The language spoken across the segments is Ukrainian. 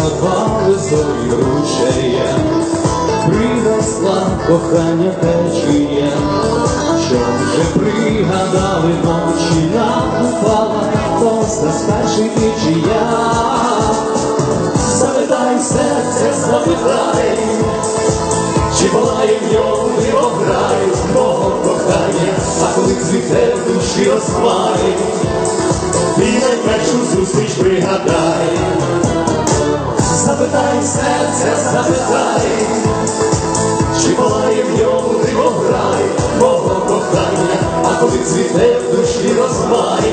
зорі ручеє, приросла кохання течія, що вже пригадали ночі нам упала, то старший нічия. Запитай серце, запитай, чи палає в ньому дивограй мого кохання, а коли цвіте в душі розмай, ти найпершу зустріч пригадай. Запитай серце, запитай, чи палає в ньому дивограй мого кохання, а коли цвіте в душі розмай,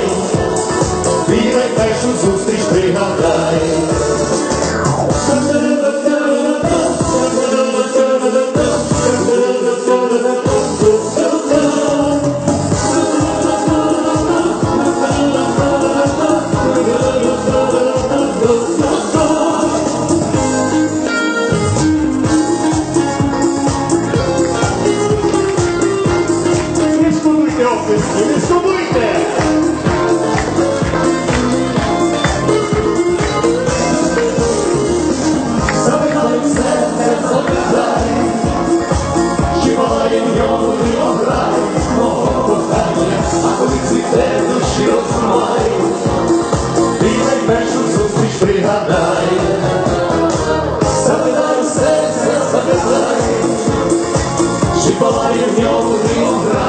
Вірай першу зустріч оплески, не шкодуйте! Запитай серце, запитай, чи палає в ньому винограй мого кохання, а коли цвіте душі розмай, ти найпершу зустріч пригадай. Запитай серце, запитай, чи в ньому винограй мого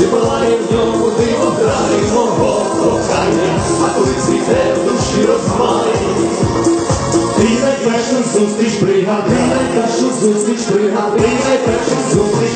чи палає в ньому дивограй мого кохання, а коли цвіте в душі розмай, ти найпершу зустріч пригадай, ти найпершу зустріч пригадай, ти найпершу зустріч